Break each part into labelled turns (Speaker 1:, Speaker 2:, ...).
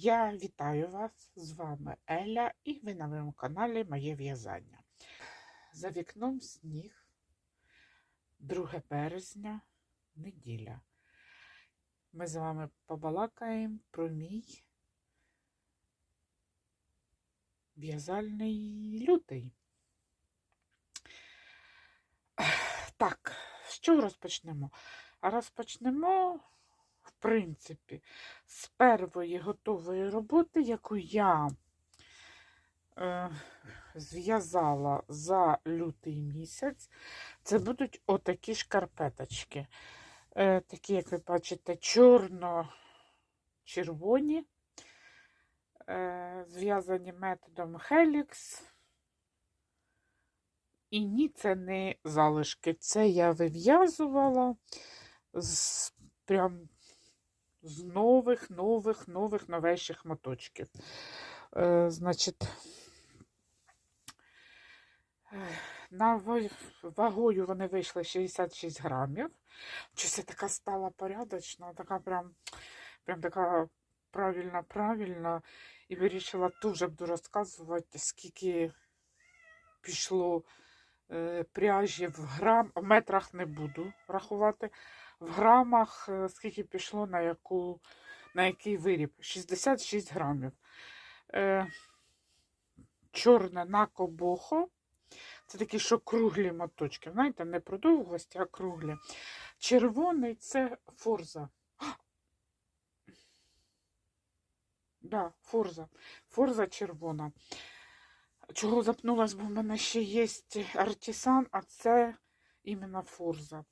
Speaker 1: Я вітаю вас, з вами Еля, і ви на моєму каналі Моє в'язання. За вікном сніг, 2 березня, неділя. Ми з вами побалакаємо про мій в'язальний лютий. Так, з чого розпочнемо? Розпочнемо, принципі, з першої готової роботи, яку я е, зв'язала за лютий місяць. Це будуть отакі шкарпеточки. Е, такі, як ви бачите, чорно-червоні, е, зв'язані методом Helix. І ні, це не залишки. Це я вив'язувала з прям з нових, нових, нових, новейших моточків. Е, значить, на вагою вони вийшли 66 грамів. Щось я така стала порядочна, така прям, прям така правильна, правильна. І вирішила дуже буду розказувати, скільки пішло е, пряжі в грам, в метрах не буду рахувати. В грамах е, скільки пішло на яку, на який виріб? 66 грамів. Е, чорне на кобохо. Це такі, що круглі моточки. Знаєте, не продовгості, а круглі. Червоний це форза. Да, форза. Форза червона. Чого запнулась, бо в мене ще є артисан, а це іменно форза.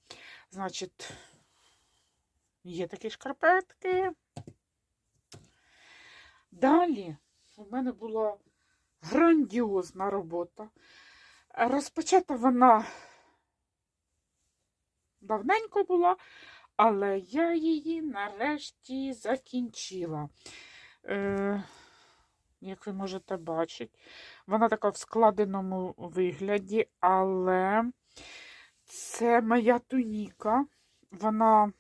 Speaker 1: Значить, є такі шкарпетки. Далі у мене була грандіозна робота. Розпочата вона давненько була, але я її нарешті закінчила. Е, як ви можете бачити, вона така в складеному вигляді, але це моя туніка. Вона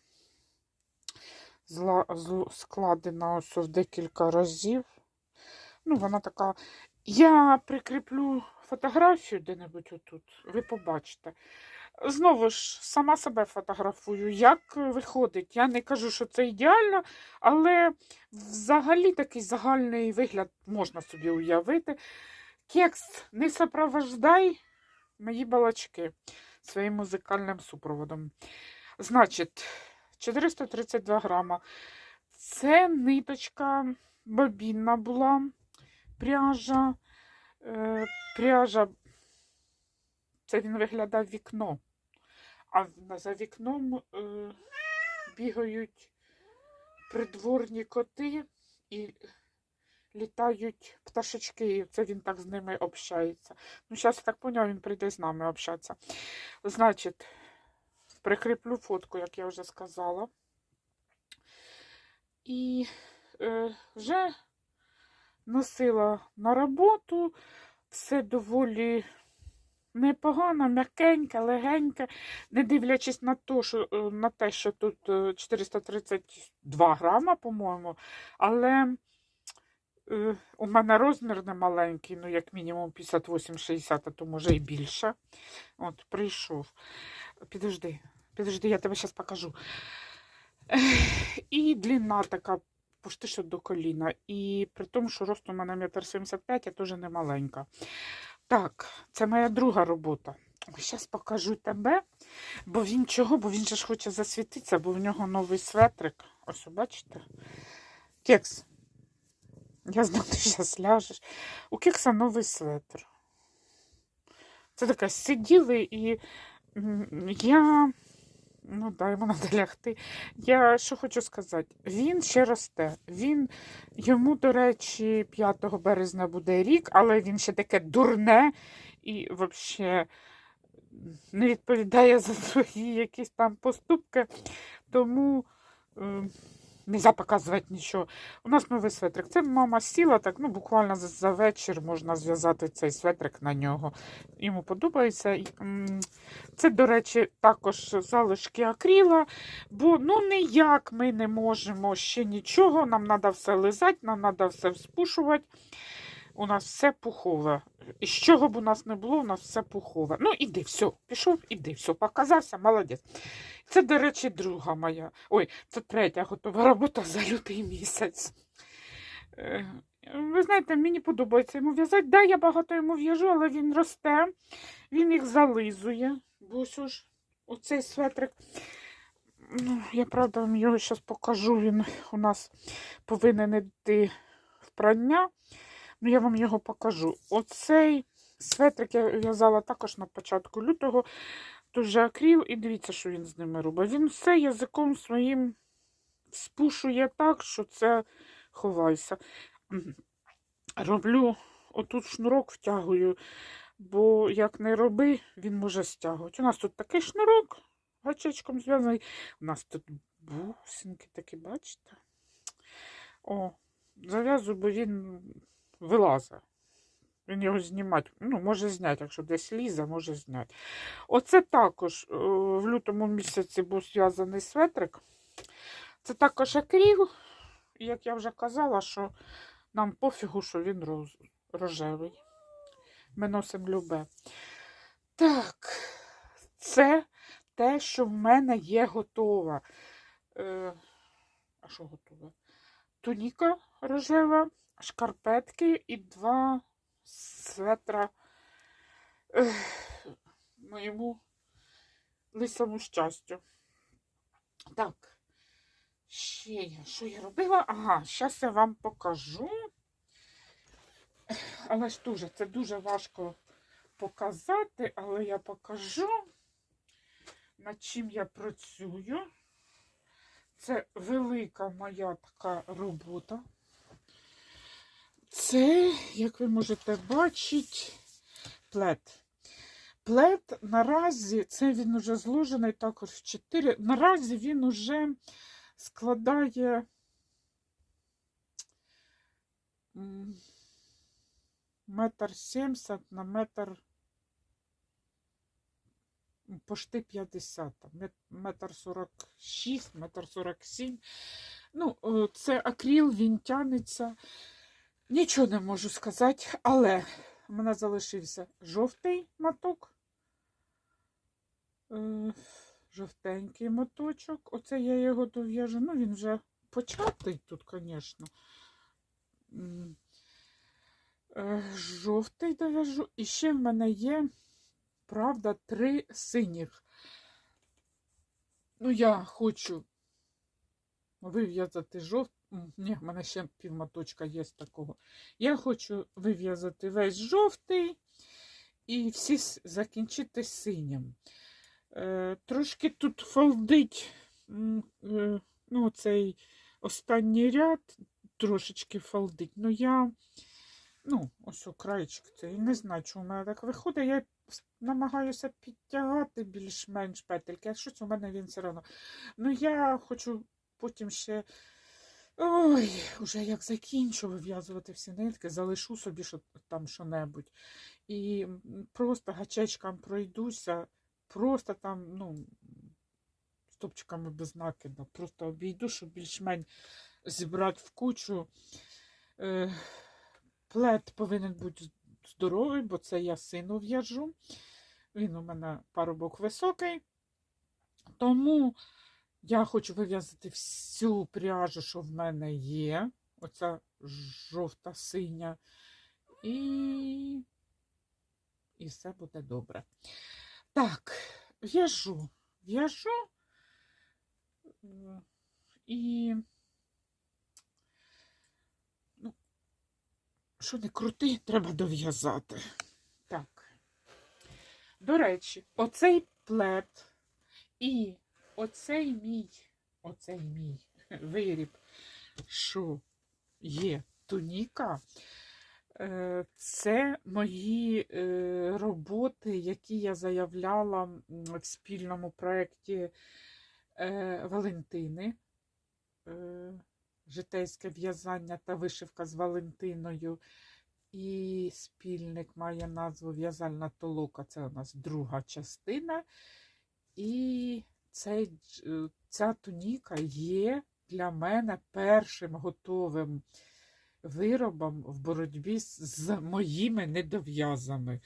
Speaker 1: складена ось в декілька разів. Ну, вона така. Я прикріплю фотографію де-небудь отут, ви побачите. Знову ж, сама себе фотографую. Як виходить? Я не кажу, що це ідеально, але взагалі такий загальний вигляд можна собі уявити. Кекс, не сопровождай мої балачки своїм музикальним супроводом. Значить, 432 грама. Це ниточка бобінна була, пряжа. Е, пряжа, це він виглядав вікно. А за вікном е, бігають придворні коти і літають пташечки. Це він так з ними общається. Ну, зараз я так поняв, він прийде з нами общатися. Значить, прикріплю фотку, як я вже сказала. І е, вже носила на роботу. Все доволі непогано, м'якеньке, легеньке, не дивлячись на, то, що, е, на те, що тут е, 432 грама, по-моєму, але е, у мене розмір не маленький, ну, як мінімум 58-60, а то може і більше. От, прийшов. Підожди, підожди, я тебе зараз покажу. І длина така почти що до коліна. І при тому, що рост у мене 1,75 м, я теж не маленька. Так, це моя друга робота. Зараз покажу тебе, бо він чого? Бо він же ж хоче засвітитися, бо в нього новий светрик. Ось, бачите? Кекс. Я знаю, ти зараз ляжеш. У кекса новий светр. Це таке сиділи і я. Ну, да, йому. Я що хочу сказати, він ще росте. Він йому, до речі, 5 березня буде рік, але він ще таке дурне і взагалі не відповідає за свої якісь там поступки. Тому е, Нельзя показувати нічого. У нас новий светрик. Це мама сіла, так ну буквально за, за вечір можна зв'язати цей светрик на нього. Йому подобається. Це, до речі, також залишки акріла, бо ну ніяк ми не можемо ще нічого. Нам треба все лизати, нам треба все вспушувати. У нас все пухове. З чого б у нас не було, у нас все пухове. Ну, іди, все, пішов, іди, все, показався, молодець. Це, до речі, друга моя. Ой, це третя готова робота за лютий місяць. Е, Ви знаєте, мені подобається йому в'язати. Да, я багато йому в'яжу, але він росте, він їх зализує. Бо ось оцей светрик. Ну, я правда вам його зараз покажу. Він у нас повинен йти в прання. Ну, я вам його покажу. Оцей светрик я в'язала також на початку лютого. Дуже акріл, і дивіться, що він з ними робить. Він все язиком своїм спушує так, що це ховайся. Роблю отут шнурок втягую, бо як не роби, він може стягувати. У нас тут такий шнурок гачечком зв'язаний. У нас тут бусинки такі, бачите? О, зав'язую, бо він вилазить. Він його знімати, ну, може зняти, якщо десь лізе, може зняти. Оце також е, в лютому місяці був зв'язаний светрик. Це також акріл. Як я вже казала, що нам пофігу, що він роз, рожевий. Ми носимо любе. Так, це те, що в мене є готова. Е, а що готове? Туніка рожева, шкарпетки і два светра моєму лисому щастю. Так, ще я, що я робила? Ага, зараз я вам покажу. Але ж дуже, це дуже важко показати, але я покажу, над чим я працюю. Це велика моя така робота. Це, як ви можете бачити, плед. Плед наразі, це він уже зложений також в 4. Наразі він уже складає метр сімдесят на метр пошти 50, там, мет- метр 46, метр 47. Ну, це акріл, він тянеться. Нічого не можу сказати, але в мене залишився жовтий моток. Е, жовтенький моточок. Оце я його дов'яжу. Ну, він вже початий тут, звісно. Е, Жовтий дов'яжу. І ще в мене є, правда, три синіх. Ну, я хочу вив'язати жовтий. Ні, в мене ще півмоточка є такого. Я хочу вив'язати весь жовтий і всі закінчити синім. Е, трошки тут фолдить е, ну, цей останній ряд, трошечки фолдить. Ну я, ну, ось краєчок цей, не знаю, чому в мене так виходить. Я намагаюся підтягати більш-менш петельки, а щось у мене він все одно. Ну, я хочу потім ще. Ой, уже як закінчу вив'язувати всі нитки, залишу собі що, там що-небудь. І просто гачечкам пройдуся, просто там, ну, стопчиками без накиду. Просто обійду, щоб більш-менш зібрати в кучу. Е, плед повинен бути здоровий, бо це я сину в'яжу. Він у мене парубок високий. Тому я хочу вив'язати всю пряжу, що в мене є. Оця жовта синя. І, і все буде добре. Так, в'яжу, в'яжу. І. Ну, що не крути, треба дов'язати. Так. До речі, оцей плед і оцей мій, оцей мій виріб, що є туніка, е, це мої е, роботи, які я заявляла в спільному проєкті е, Валентини. житейське в'язання та вишивка з Валентиною. І спільник має назву В'язальна толока. Це у нас друга частина. І цей, е, ця туніка є для мене першим готовим виробом в боротьбі з, моїми недов'язами.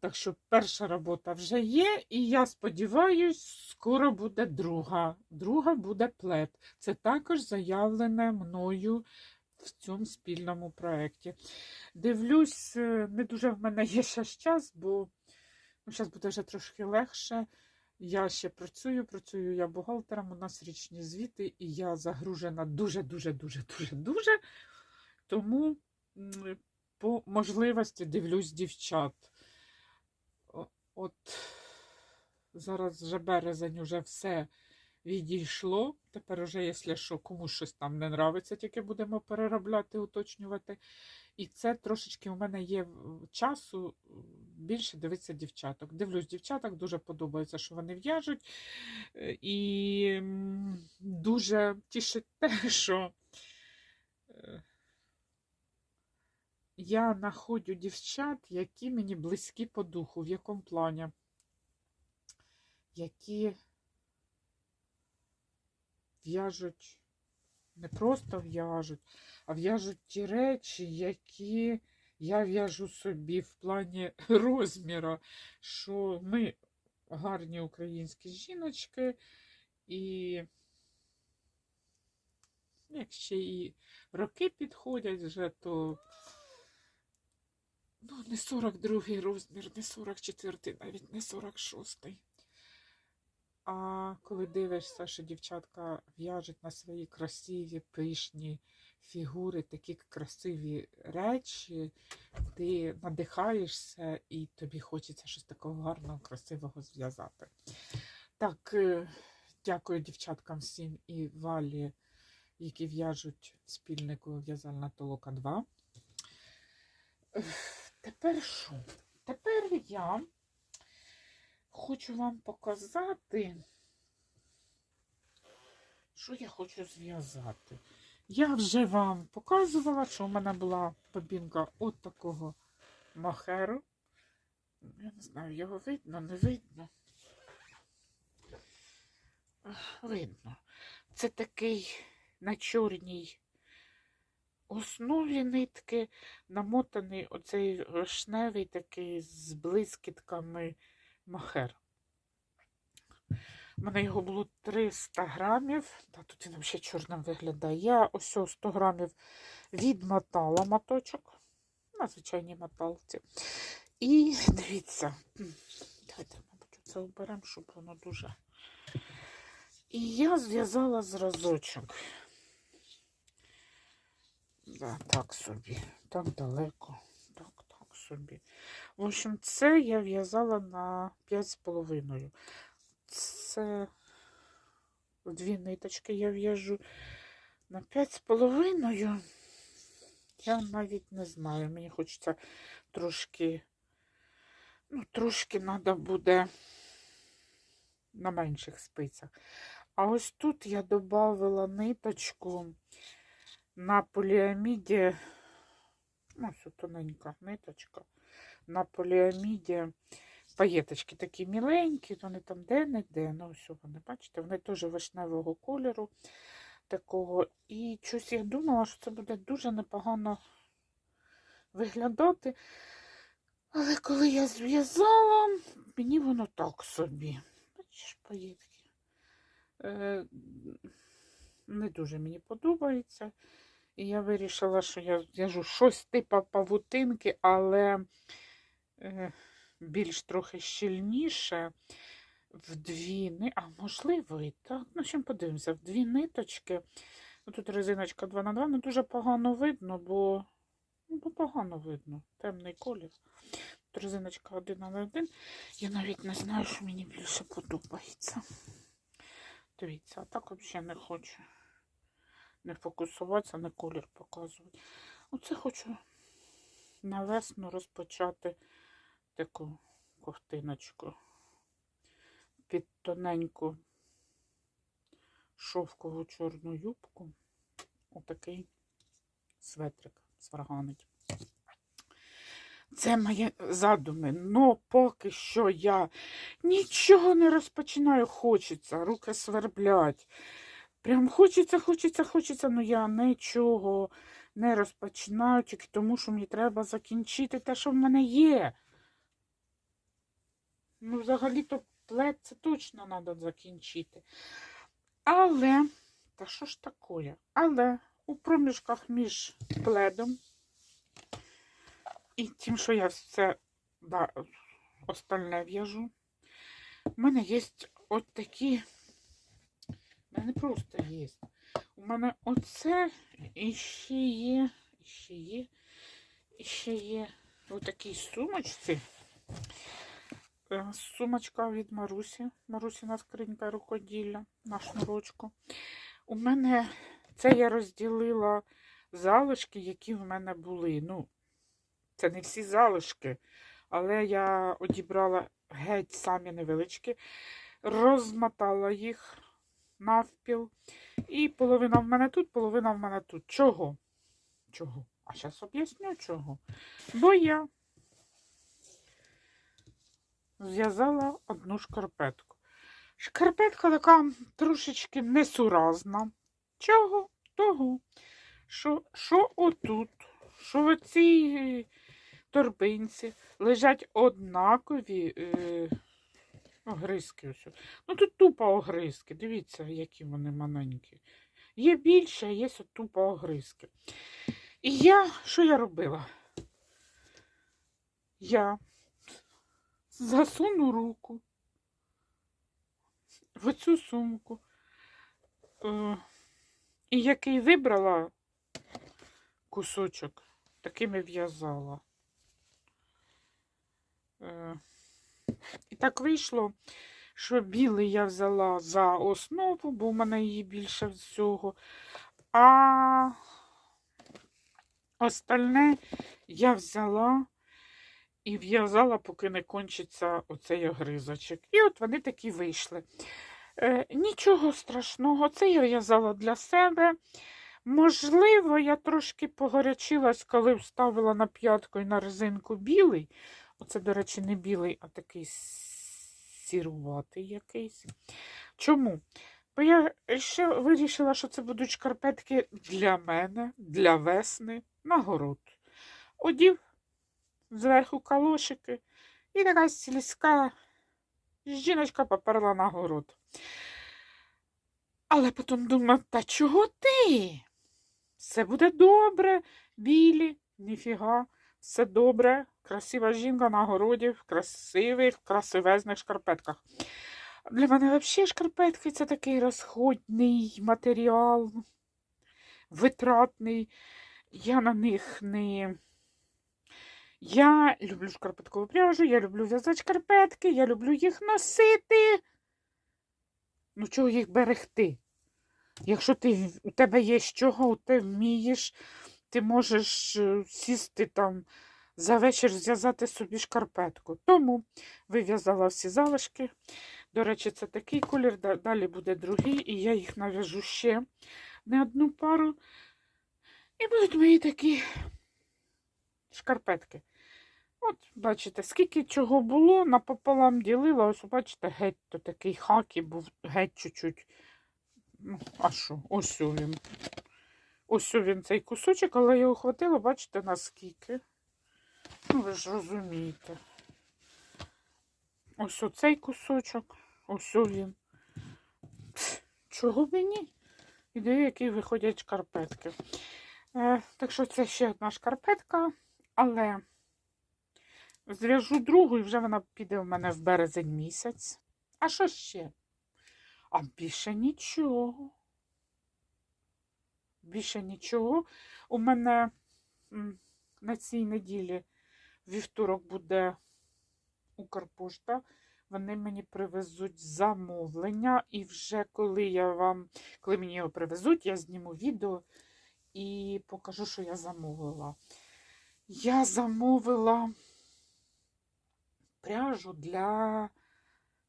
Speaker 1: Так що перша робота вже є, і я сподіваюся, скоро буде друга. Друга буде плед. Це також заявлене мною в цьому спільному проєкті. Дивлюсь, е, не дуже в мене є ще час, бо ну, зараз буде вже трошки легше. Я ще працюю, працюю я бухгалтером, у нас річні звіти, і я загружена дуже-дуже, дуже, дуже, дуже. Тому по можливості дивлюсь дівчат. От зараз вже березень, уже все відійшло. Тепер уже, якщо що, комусь щось там не нравиться, тільки будемо переробляти, уточнювати. І це трошечки у мене є часу більше дивитися дівчаток. Дивлюсь дівчаток, дуже подобається, що вони в'яжуть. Е, І дуже тішить те, що е, я знаходжу дівчат, які мені близькі по духу, в якому плані, які в'яжуть, не просто в'яжуть, а в'яжуть ті речі, які я в'яжу собі в плані розміру, що ми гарні українські жіночки, і як ще і роки підходять вже, то ну, не 42 розмір, не 44, навіть не 46. А коли дивишся, що дівчатка в'яжуть на свої красиві, пишні фігури, такі красиві речі, ти надихаєшся і тобі хочеться щось такого гарного, красивого зв'язати. Так, е, дякую дівчаткам всім і Валі, які в'яжуть спільнику в'язальна толока 2. Тепер що? Тепер я хочу вам показати, що я хочу зв'язати. Я вже вам показувала, що у мене була бобінка от такого махеру. Я не знаю, його видно, не видно. Видно. Це такий на чорній основі нитки намотаний оцей вишневий такий з блискітками махер. У мене його було 300 грамів. Та тут він взагалі чорним виглядає. Я ось 100 грамів відмотала моточок на звичайній моталці. І дивіться, давайте, мабуть, це оберемо, щоб воно дуже. І я зв'язала зразочок. Да, так собі, так далеко, собі. В общем, це я в'язала на 5,5. Це дві ниточки я в'яжу на 5,5. Я навіть не знаю. Мені хочеться трошки, ну, трошки треба буде на менших спицях. А ось тут я додавала ниточку на поліаміді, ну, ось тоненька ниточка, на поліаміді паєточки такі міленькі, вони там де-не-де, ну ось вони, бачите, вони теж вишневого кольору такого. І щось я думала, що це буде дуже непогано виглядати. Але коли я зв'язала, мені воно так собі. Бачиш, паєтки. Е, не дуже мені подобається. І я вирішила, що я зв'яжу щось типу павутинки, але е, більш трохи щільніше. В дві ни... А, можливо, і так. Ну, чим подивимося, в дві ниточки. Ну, Тут резиночка 2 на 2 не дуже погано видно, бо, ну, бо погано видно. Темний колір. Тут резиночка 1 на 1. Я навіть не знаю, що мені більше подобається. Дивіться, а так взагалі не хочу не фокусуватися, не колір показувати. Оце хочу на весну розпочати таку ковтиночку під тоненьку шовкову чорну юбку. Отакий светрик сварганить. Це мої задуми. Но поки що я нічого не розпочинаю. Хочеться, руки сверблять. Прям хочеться, хочеться, хочеться, але я нічого не розпочинаю, тільки тому, що мені треба закінчити те, що в мене є. Ну, взагалі-то плед це точно треба закінчити. Але, та що ж таке? Але у проміжках між пледом і тим, що я все да, остальне в'яжу, у мене є от такі. У мене просто є. У мене оце і ще є, і ще є, і ще є у сумочці. Е, Сумочка від Марусі. Марусіна скринька рукоділля на шнурочку. У мене це я розділила залишки, які в мене були. Ну, це не всі залишки, але я одібрала геть самі невеличкі, розмотала їх навпіл. І половина в мене тут, половина в мене тут. Чого? Чого? А зараз об'ясню чого. Бо я зв'язала одну шкарпетку. Шкарпетка така трошечки несуразна. Чого? Того. Що, що отут, що в цій торбинці лежать однакові е, огризки. Ось. Ну тут тупо огризки. Дивіться, які вони маленькі. Є більше, а є тупо огризки. І я, що я робила? Я засуну руку в цю сумку. Е, і який вибрала кусочок, таким і в'язала. І так вийшло, що білий я взяла за основу, бо в мене її більше всього. А остальне я взяла і в'язала, поки не кончиться оцей огризочок. І от вони такі вийшли. Е, нічого страшного, це я в'язала для себе. Можливо, я трошки погорячилась, коли вставила на п'ятку і на резинку білий. Оце, до речі, не білий, а такий сіруватий якийсь. Чому? Бо я ще вирішила, що це будуть шкарпетки для мене, для весни, на город. Одів зверху калошики і така сільська жіночка поперла на город. Але потім думаю, та чого ти? Все буде добре, білі, ніфіга, все добре, красива жінка на городі, в красивих, красивезних шкарпетках. Для мене взагалі шкарпетки це такий розходний матеріал, витратний. Я на них не. Я люблю шкарпеткову пряжу, я люблю в'язати шкарпетки, я люблю їх носити. Ну, чого їх берегти? Якщо ти, у тебе є з чого, ти вмієш, ти можеш е, сісти там за вечір зв'язати собі шкарпетку. Тому вив'язала всі залишки. До речі, це такий колір, далі буде другий, і я їх нав'яжу ще не одну пару. І будуть мої такі шкарпетки. От, бачите, скільки чого було, напополам ділила. Ось, бачите, геть то такий хакі був, геть чуть-чуть. Ну, а що? Ось він. Ось він цей кусочок, але його хватило, бачите, наскільки. Ну, ви ж розумієте. Ось оцей кусочок, ось він. Чого б і ні? Які виходять шкарпетки. Е, так що це ще одна шкарпетка, але зв'яжу другу і вже вона піде в мене в березень місяць. А що ще? А більше нічого. Більше нічого. У мене на цій неділі вівторок буде Укрпошта. Вони мені привезуть замовлення, і вже коли я вам, коли мені його привезуть, я зніму відео і покажу, що я замовила. Я замовила пряжу для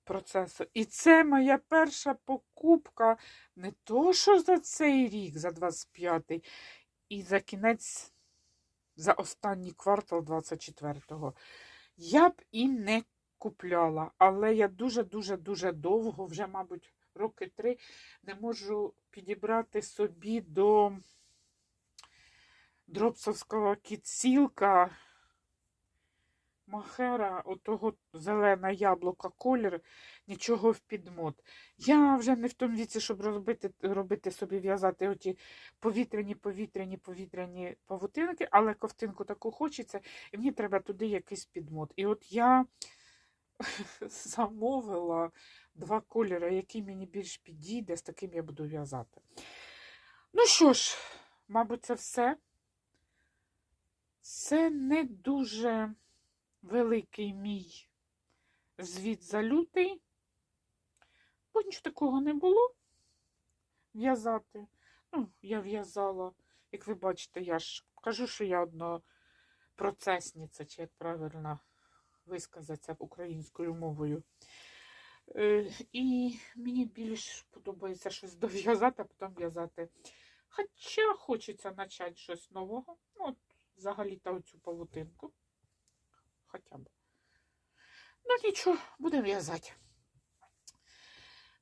Speaker 1: процесу. І це моя перша покупка не то, що за цей рік, за 25-й, і за кінець, за останній квартал 24-го. Я б і не купляла, але я дуже-дуже-дуже довго, вже, мабуть, роки три, не можу підібрати собі до дропсовського кіцілка Махера, отого зелене яблука колір, нічого в підмот. Я вже не в тому віці, щоб робити, робити собі в'язати оті повітряні, повітряні, повітряні павутинки, але ковтинку таку хочеться, і мені треба туди якийсь підмот. І от я замовила два кольори, який мені більш підійде, з таким я буду в'язати. Ну що ж, мабуть, це все. Це не дуже великий мій звіт за лютий, бо нічого такого не було в'язати. Ну, я в'язала, як ви бачите, я ж кажу, що я однопроцесниця, чи як правильно висказатися українською мовою. Е, І мені більш подобається щось дов'язати, а потім в'язати. Хоча хочеться почати щось нового. Ну, от взагалі-то оцю павутинку. Хоча б. Ну нічого, будемо в'язати.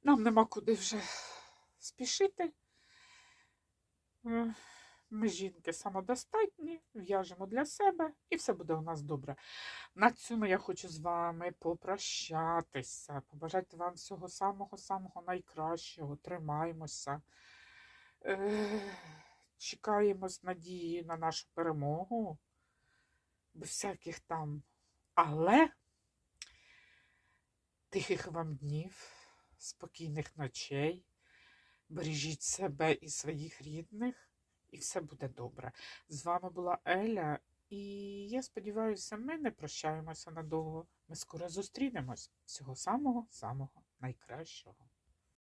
Speaker 1: Нам нема куди вже спішити. Е, Ми жінки самодостатні, в'яжемо для себе і все буде у нас добре. На цьому я хочу з вами попрощатися, побажати вам всього самого-самого найкращого. Тримаємося. Е, Чекаємо з надією на нашу перемогу. Без всяких там. Але тихих вам днів, спокійних ночей. Бережіть себе і своїх рідних, і все буде добре. З вами була Еля, і я сподіваюся, ми не прощаємося надовго. Ми скоро зустрінемось. Всього самого-самого найкращого.